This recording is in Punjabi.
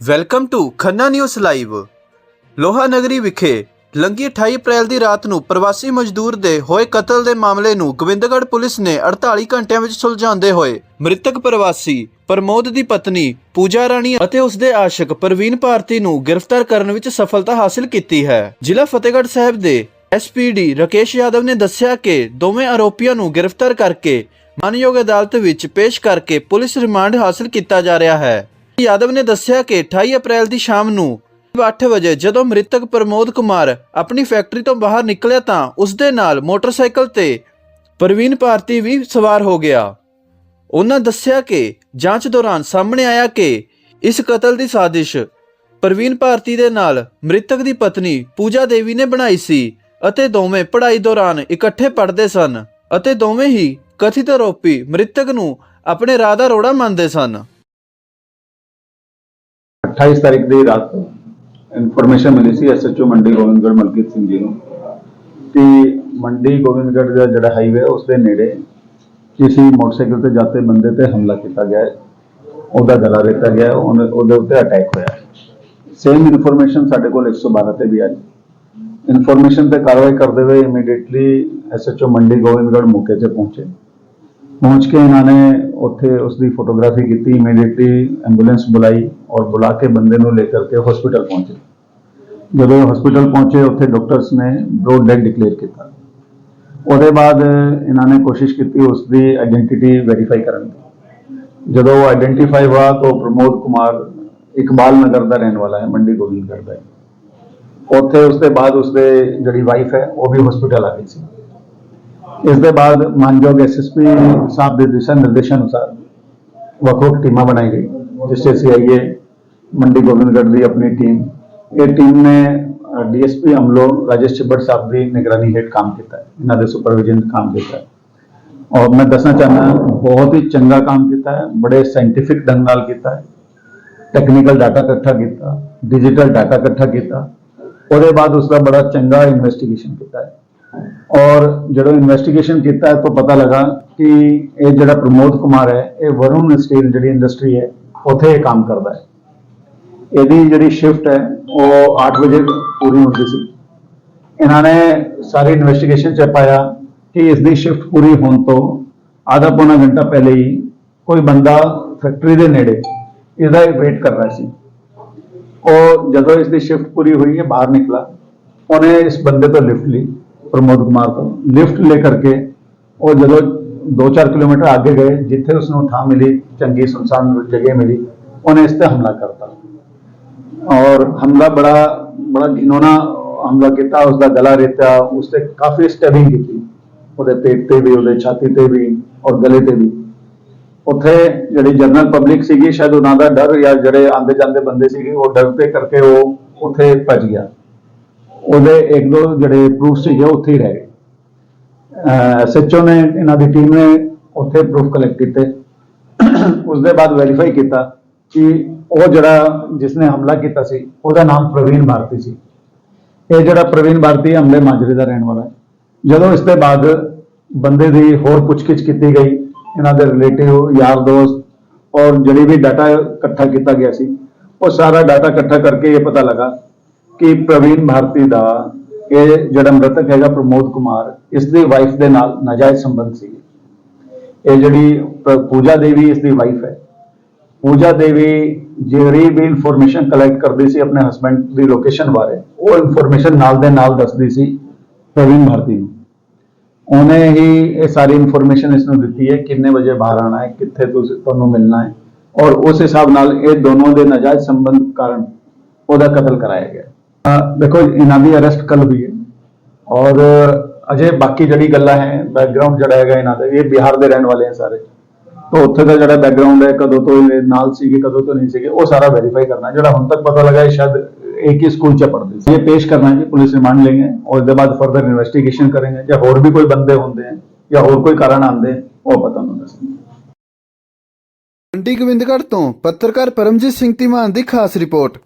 Welcome to Khanna news live. ਲੋਹਾ ਨਗਰੀ ਵਿਖੇ ਲੰਗੀ 28 ਅਪ੍ਰੈਲ ਦੀ ਰਾਤ ਨੂੰ ਪ੍ਰਵਾਸੀ ਮਜ਼ਦੂਰ ਦੇ ਹੋਏ ਕਤਲ ਦੇ ਮਾਮਲੇ ਨੂੰ ਗੋਬਿੰਦਗੜ੍ਹ ਪੁਲਿਸ ਨੇ 48 ਘੰਟਿਆਂ ਵਿੱਚ ਸੁਲਝਾਉਂਦੇ ਹੋਏ ਮ੍ਰਿਤਕ ਪ੍ਰਵਾਸੀ ਪ੍ਰਮੋਦ ਦੀ ਪਤਨੀ ਪੂਜਾ ਰਾਣੀ ਅਤੇ ਉਸ ਦੇ ਆਸ਼ਿਕ ਪ੍ਰਵੀਨ ਭਾਰਤੀ ਨੂੰ ਗ੍ਰਿਫਤਾਰ ਕਰਨ ਵਿੱਚ ਸਫਲਤਾ ਹਾਸਲ ਕੀਤੀ ਹੈ। ਜ਼ਿਲ੍ਹਾ ਫਤਿਹਗੜ੍ਹ ਸਾਹਿਬ ਦੇ ਐਸਪੀਡੀ ਰਕੇਸ਼ ਯਾਦਵ ਨੇ ਦੱਸਿਆ ਕਿ ਦੋਵੇਂ ਆਰੋਪੀਆਂ ਨੂੰ ਗ੍ਰਿਫਤਾਰ ਕਰਕੇ ਮਾਨਯੋਗ ਅਦਾਲਤ ਵਿੱਚ ਪੇਸ਼ ਕਰਕੇ ਪੁਲਿਸ ਰਿਮਾਂਡ ਹਾਸਲ ਕੀਤਾ ਜਾ ਰਿਹਾ ਹੈ। ਯਾਦਵ ਨੇ ਦੱਸਿਆ ਕਿ 28 ਅਪ੍ਰੈਲ ਦੀ ਸ਼ਾਮ ਨੂੰ 8 ਵਜੇ ਜਦੋਂ ਮ੍ਰਿਤਕ ਪ੍ਰਮੋਦ ਕੁਮਾਰ ਆਪਣੀ ਫੈਕਟਰੀ ਤੋਂ ਬਾਹਰ ਨਿਕਲਿਆ ਤਾਂ ਉਸ ਦੇ ਨਾਲ ਮੋਟਰਸਾਈਕਲ ਤੇ ਪ੍ਰਵੀਨ ਭਾਰਤੀ ਵੀ ਸਵਾਰ ਹੋ ਗਿਆ। ਉਹਨਾਂ ਦੱਸਿਆ ਕਿ ਜਾਂਚ ਦੌਰਾਨ ਸਾਹਮਣੇ ਆਇਆ ਕਿ ਇਸ ਕਤਲ ਦੀ ਸਾਜ਼ਿਸ਼ ਪ੍ਰਵੀਨ ਭਾਰਤੀ ਦੇ ਨਾਲ ਮ੍ਰਿਤਕ ਦੀ ਪਤਨੀ ਪੂਜਾ ਦੇਵੀ ਨੇ ਬਣਾਈ ਸੀ ਅਤੇ ਦੋਵੇਂ ਪੜ੍ਹਾਈ ਦੌਰਾਨ ਇਕੱਠੇ ਪੜ੍ਹਦੇ ਸਨ ਅਤੇ ਦੋਵੇਂ ਹੀ ਕਥਿਤ ਆਰੋਪੀ ਮ੍ਰਿਤਕ ਨੂੰ ਆਪਣੇ ਰਾਹ ਦਾ ਰੋੜਾ ਮੰਨਦੇ ਸਨ। 28 ਤਾਰੀਖ ਦੀ ਰਾਤ ਇਨਫੋਰਮੇਸ਼ਨ ਮਿਲੀ ਸੀ ਐਸਐਚਓ ਮੰਡੀ ਗੋਬਿੰਦਗੜ੍ਹ ਮਲਕੀਤ ਸਿੰਘ ਜੀ ਨੂੰ ਕਿ ਮੰਡੀ ਗੋਬਿੰਦਗੜ੍ਹ ਦਾ ਜਿਹੜਾ ਹਾਈਵੇ ਉਸ ਦੇ ਨੇੜੇ ਕਿਸੇ ਮੋਟਰਸਾਈਕਲ ਤੇ ਜਾਂਦੇ ਬੰਦੇ ਤੇ ਹਮਲਾ ਕੀਤਾ ਗਿਆ ਉਹਦਾ ਗਲਾ ਰੇਤਾ ਗਿਆ ਉਹਨੇ- ਉਹਦੇ ਉੱਤੇ ਅਟੈਕ ਹੋਇਆ ਸੇਮ ਇਨਫੋਰਮੇਸ਼ਨ ਸਾਡੇ ਕੋਲ 112 ਤੇ ਵੀ ਆਈ ਇਨਫੋਰਮੇਸ਼ਨ ਤੇ ਕਾਰਵਾਈ ਕਰਦੇ ਹੋਏ ਇਮੀਡੀਏਟਲੀ ਐਸਐਚਓ ਮੰਡੀ ਗੋਬਿੰਦਗੜ੍ਹ ਮੌਕੇ ਤੇ ਪਹੁੰਚੇ। ਪਹੁੰਚ ਕੇ ਇਹਨਾਂ ਨੇ ਉੱਥੇ ਉਸ ਦੀ ਫੋਟੋਗ੍ਰਾਫੀ ਕੀਤੀ ਇਮੀਡੀਏਟਲੀ ਐਂਬੂਲੈਂਸ ਬੁਲਾਈ। ਔਰ ਬੁਲਾ ਕੇ ਬੰਦੇ ਨੂੰ ਲੈ ਕਰਕੇ ਹਸਪੀਟਲ ਪਹੁੰਚੇ। ਜਦੋਂ ਹਸਪੀਟਲ ਪਹੁੰਚੇ, ਉੱਥੇ ਡਾਕਟਰਸ ਨੇ ਬ੍ਰੋਡ ਡੈਡ ਡਿਕਲੇਅਰ ਕੀਤਾ। ਉਹਦੇ ਬਾਅਦ ਇਹਨਾਂ ਨੇ ਕੋਸ਼ਿਸ਼ ਕੀਤੀ ਉਸ ਦੀ ਆਇਡੈਂਟੀਟੀ ਵੈਰੀਫਾਈ ਕਰਨ ਦੀ। ਜਦੋਂ ਉਹ ਆਇਡੈਂਟੀਫਾਈ ਹੋਇਆ ਤਾਂ ਉਹ ਪ੍ਰਮੋਦ ਕੁਮਾਰ ਇਕਬਾਲ ਨਗਰ ਦਾ ਰਹਿਣ ਵਾਲਾ ਹੈ, ਮੰਡੀ ਗੋਬਿੰਦਗੜ੍ਹ ਦਾ ਹੈ। ਉੱਥੇ ਉਸ ਦੇ ਬਾਅਦ ਉਸ ਦੇ ਜਿਹੜੀ ਵਾਈਫ ਹੈ, ਉਹ ਵੀ ਹਸਪੀਟਲ ਆ ਗਈ ਸੀ। ਇਸ ਦੇ ਬਾਅਦ ਮਾਨਯੋਗ ਐਸਐਸਪੀ ਸਾਹਿਬ ਦੇ ਦਿਸ਼ਾ ਨਿਰਦੇਸ਼ਾਂ ਅਨੁਸਾਰ ਵੱਖ ਵੱਖ ਟੀਮਾਂ ਬਣਾਈ ਗਈ, ਜਿਸ 'ਚ ਸੀਆਈਏ ਮੰਡੀ ਗੋਬਿੰਦਗੜ੍ਹ ਦੀ ਆਪਣੀ ਟੀਮ ਇਹ ਟੀਮ ਨੇ ਡੀਐਸਪੀ ਅਮਲੋ ਰਾਜੇਸ਼ ਚਿੱਬੜ ਸਾਹਿਬ ਦੀ ਨਿਗਰਾਨੀ ਹੇਠ ਕੰਮ ਕੀਤਾ ਹੈ ਇਹਨਾਂ ਦੇ ਸੁਪਰਵਿਜ਼ਨ ਕੰਮ ਕੀਤਾ ਹੈ ਔਰ ਮੈਂ ਦੱਸਣਾ ਚਾਹੁੰਦਾ ਬਹੁਤ ਹੀ ਚੰਗਾ ਕੰਮ ਕੀਤਾ ਹੈ ਬੜੇ ਸਾਇੰਟਿਫਿਕ ਢੰਗ ਨਾਲ ਕੀਤਾ ਹੈ ਟੈਕਨੀਕਲ ਡਾਟਾ ਇਕੱਠਾ ਕੀਤਾ ਡਿਜੀਟਲ ਡਾਟਾ ਇਕੱਠਾ ਕੀਤਾ ਉਹਦੇ ਬਾਅਦ ਉਸ ਦਾ ਬੜਾ ਚੰਗਾ ਇਨਵੈਸਟੀਗੇਸ਼ਨ ਕੀਤਾ ਹੈ ਔਰ ਜਦੋਂ ਇਨਵੈਸਟੀਗੇਸ਼ਨ ਕੀਤਾ ਹੈ ਤਾਂ ਪਤਾ ਲੱਗਾ ਕਿ ਇਹ ਜਿਹੜਾ ਪ੍ਰਮੋਦ ਕੁਮਾਰ ਹੈ ਇਹ ਵਰੁਣ ਸਟੀਲ ਜਿਹੜੀ ਇੰਡਸਟਰੀ ਹੈ ਉੱਥੇ ਇਹ ਕੰਮ ਕਰਦਾ ਹੈ ਇਹਦੀ ਜਿਹੜੀ ਸ਼ਿਫਟ ਹੈ, ਉਹ 8 ਵਜੇ ਪੂਰੀ ਹੁੰਦੀ ਸੀ। ਇਹਨਾਂ ਨੇ ਸਾਰੀ ਇਨਵੈਸਟੀਗੇਸ਼ਨ ਚ ਪਾਇਆ ਕਿ ਇਸ ਦੀ ਸ਼ਿਫਟ ਪੂਰੀ ਹੋਣ ਤੋਂ ਆਧਾ ਪੌਣਾ ਘੰਟਾ ਪਹਿਲੇ ਹੀ ਕੋਈ ਬੰਦਾ ਫੈਕਟਰੀ ਦੇ ਨੇੜੇ ਇਹਦਾ ਵੇਟ ਕਰ ਰਿਹਾ ਸੀ। ਉਹ ਜਦੋਂ ਇਸ ਦੀ ਸ਼ਿਫਟ ਪੂਰੀ ਹੋਈ ਹੈ, ਬਾਹਰ ਨਿਕਲਾ। ਉਹਨੇ ਇਸ ਬੰਦੇ ਤੋਂ ਲਿਫਟ ਲਈ, ਪ੍ਰਮੋਦ ਕੁਮਾਰ ਤੋਂ। ਲਿਫਟ ਲੈ ਕਰਕੇ ਉਹ ਜਦੋਂ 2-4 ਕਿਲੋਮੀਟਰ ਅੱਗੇ ਗਏ, ਜਿੱਥੇ ਉਸ ਨੂੰ ਥਾਂ ਮਿਲੀ, ਚੰਗੀ ਸੁਨਸਾਨ ਜਗ੍ਹਾ ਮਿਲੀ, ਉਹਨੇ ਇਸ ਤੇ ਹਮਲਾ ਕਰਤਾ। ਔਰ ਹਮਲਾ ਬੜਾ ਬੜਾ ਘਿਨੋਣਾ ਹਮਲਾ ਕੀਤਾ ਉਸ ਦਾ ਗਲਾ ਰੇਤਾ ਉਸ ਤੇ ਕਾਫੀ ਸਟੈਬਿੰਗ ਕੀਤੀ ਉਹਦੇ ਪੇਟ ਤੇ ਵੀ ਉਹਦੇ ਛਾਤੀ ਤੇ ਵੀ ਔਰ ਗਲੇ ਤੇ ਵੀ ਉੱਥੇ ਜਿਹੜੀ ਜਨਰਲ ਪਬਲਿਕ ਸੀਗੀ ਸ਼ਾਇਦ ਉਹਨਾਂ ਦਾ ਡਰ ਜਾਂ ਜਿਹੜੇ ਆਂਦੇ ਜਾਂਦੇ ਬੰਦੇ ਸੀਗੇ ਉਹ ਡਰ ਦੇ ਕਰਕੇ ਉਹ ਉੱਥੇ ਭੱਜ ਗਿਆ ਉਹਦੇ ਇੱਕ ਦੋ ਜਿਹੜੇ ਪ੍ਰੂਫ ਸੀਗੇ ਉੱਥੇ ਹੀ ਰਹਿ ਗਏ ਐਸਐਚਓ ਨੇ ਇਹਨਾਂ ਦੀ ਟੀਮ ਨੇ ਉੱਥੇ ਪ੍ਰੂਫ ਕਲੈਕਟ ਕੀਤੇ ਉਸ ਦੇ ਬਾਅਦ ਵੈਰੀਫਾਈ ਕੀਤਾ ਕਿ ਉਹ ਜਿਹੜਾ ਜਿਸਨੇ ਹਮਲਾ ਕੀਤਾ ਸੀ, ਉਹਦਾ ਨਾਮ ਪ੍ਰਵੀਨ ਭਾਰਤੀ ਸੀ। ਇਹ ਜਿਹੜਾ ਪ੍ਰਵੀਨ ਭਾਰਤੀ ਹਮਲੇ ਮਾਜਰੇ ਦਾ ਰਹਿਣ ਵਾਲਾ ਹੈ। ਜਦੋਂ ਇਸ ਦੇ ਬਾਅਦ ਬੰਦੇ ਦੀ ਹੋਰ ਪੁੱਛਗਿੱਛ ਕੀਤੀ ਗਈ, ਇਹਨਾਂ ਦੇ ਰਿਲੇਟਿਵ ਯਾਰ ਦੋਸਤ ਔਰ ਜਿਹੜੀ ਵੀ ਡਾਟਾ ਇਕੱਠਾ ਕੀਤਾ ਗਿਆ ਸੀ, ਉਹ ਸਾਰਾ ਡਾਟਾ ਇਕੱਠਾ ਕਰਕੇ ਇਹ ਪਤਾ ਲੱਗਾ ਕਿ ਪ੍ਰਵੀਨ ਭਾਰਤੀ ਦਾ ਇਹ ਜਿਹੜਾ ਮ੍ਰਿਤਕ ਹੈਗਾ ਪ੍ਰਮੋਦ ਕੁਮਾਰ, ਇਸ ਦੀ ਵਾਈਫ ਦੇ ਨਾਲ ਨਾਜਾਇਜ਼ ਸੰਬੰਧ ਸੀ। ਇਹ ਜਿਹੜੀ ਪੂਜਾ ਦੇਵੀ ਇਸ ਦੀ ਵਾਈਫ ਹੈ। ਪੂਜਾ ਦੇਵੀ ਜਿਹੜੀ ਵੀ ਇਨਫੋਰਮੇਸ਼ਨ ਕਲੈਕਟ ਕਰਦੀ ਸੀ ਆਪਣੇ ਹਸਬੰਡ ਦੀ ਲੋਕੇਸ਼ਨ ਬਾਰੇ। ਉਹ ਇਨਫੋਰਮੇਸ਼ਨ ਨਾਲ ਦੇ ਨਾਲ ਦੱਸਦੀ ਸੀ ਪ੍ਰਵੀਨ ਭਾਰਤੀ ਨੂੰ। ਉਹਨੇ ਹੀ ਇਹ ਸਾਰੀ ਇਨਫੋਰਮੇਸ਼ਨ ਇਸ ਨੂੰ ਦਿੱਤੀ ਹੈ, ਕਿੰਨੇ ਵਜੇ ਬਾਹਰ ਆਣਾ ਹੈ, ਕਿੱਥੇ ਤੁਸੀਂ ਤੁਹਾਨੂੰ ਮਿਲਣਾ ਹੈ। ਔਰ ਉਸ ਹਿਸਾਬ ਨਾਲ ਇਹ ਦੋਨੋਂ ਦੇ ਨਾਜਾਇਜ਼ ਸੰਬੰਧ ਕਾਰਨ ਉਹਦਾ ਕਤਲ ਕਰਾਇਆ ਗਿਆ। ਦੇਖੋ, ਇਹਨਾਂ ਦੀ ਅਰੈਸਟ ਕੱਲ ਹੋਈ ਹੈ। ਔਰ ਅਜੇ ਬਾਕੀ ਜਿਹੜੀ ਗੱਲਾਂ ਹੈ ਬੈਕਗ੍ਰਾਉਂਡ ਜਿਹੜਾ ਹੈਗਾ ਇਹਨਾਂ ਦਾ। ਇਹ ਬਿਹਾਰ ਦੇ ਰਹਿਣ ਵਾਲੇ ਹੈ ਸਾਰੇ। ਤਾਂ ਉੱਥੇ ਦਾ ਜਿਹੜਾ ਬੈਕਗ੍ਰਾਉਂਡ ਹੈ ਕਦੋਂ ਤੋਂ ਇਹ ਨਾਲ ਸੀਗੇ ਕਦੋਂ ਤੋਂ ਨਹੀਂ ਸੀਗੇ ਉਹ ਸਾਰਾ ਵੈਰੀਫਾਈ ਕਰਨਾ ਜਿਹੜਾ ਹੁਣ ਤੱਕ ਪਤਾ ਲਗਾ ਹੈ ਸ਼ਾਇਦ एक ही स्कूल से पढ़ते थे ये पेश करना है कि पुलिस रिमांड लेंगे और उसके बाद फर्दर इन्वेस्टिगेशन करेंगे या और भी कोई बंदे होंगे हैं या और कोई कारण आते हैं वो पता नहीं दसेंगे ਮੰਡੀ ਗੋਬਿੰਦਗੜ੍ਹ ਤੋਂ ਪੱਤਰਕਾਰ ਪਰਮਜੀਤ ਸਿੰਘ ਧੀਮਾਨ ਦੀ ਖਾਸ ਰਿਪੋਰਟ